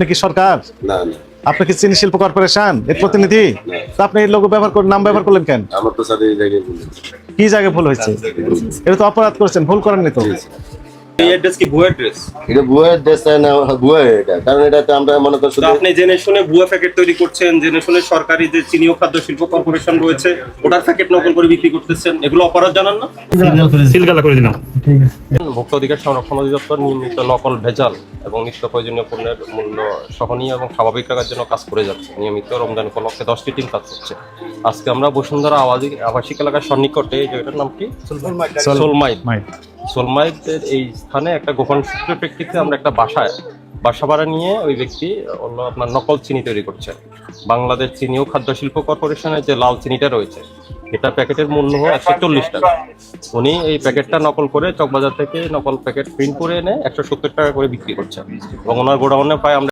আপনি কি সরকার? আপনি কি চিনি শিল্প কর্পোরেশন? এর প্রতিনিধি? তো আপনি এই লোগো ব্যবহার করে নাম ব্যবহার করলেন কেন? কি জায়গায় ভুল হয়েছে? এটা তো অপরাধ করেছেন ভুল করেননি তো? এই অ্যাড্রেস কি ভুয়া অ্যাড্রেস এটা বুয়ের দেশ না? বুয়ে এটা। কারণ এটাতে আমরা মনে করি শুধু আপনি জেনে শুনে ভুয়া প্যাকেট তৈরি করছেন জেনে শুনে সরকারি যে চিনি ও খাদ্য শিল্প কর্পোরেশন রয়েছে ওটার প্যাকেট নকল করে বিক্রি করতেছেন। এগুলো অপরাধ জানান না? সিলগালা করে দিলাম। ভোক্তা অধিকার সংরক্ষণ অধিদপ্তর নিয়মিত নকল ভেজাল এবং নিত্য প্রয়োজনীয় পণ্যের মূল্য সহনীয় এবং স্বাভাবিক রাখার জন্য কাজ করে যাচ্ছে। নিয়মিত রমজান উপলক্ষে দশটি টিম কাজ করছে। আজকে আমরা বসুন্ধরা আবাসিক আবাসিক এলাকার সন্নিকটে এই জায়গাটার নাম কি? সোলমাইট। সোলমাইটের এই স্থানে একটা গোপন সূত্রের প্রেক্ষিতে আমরা একটা বাসায়, বাসা ভাড়া নিয়ে ওই ব্যক্তি, অন্য আপনার নকল চিনি তৈরি করছে। বাংলাদেশ চিনি ও খাদ্য শিল্প কর্পোরেশনের যে লাল চিনিটা রয়েছে, এটা প্যাকেটের মূল্য একশো চল্লিশ টাকা। উনি এই প্যাকেটটা নকল করে চকবাজার থেকে নকল প্যাকেট প্রিন্ট করে এনে একশো সত্তর টাকা করে বিক্রি করছেন। এবং ওনার গোডাউনে প্রায় আমরা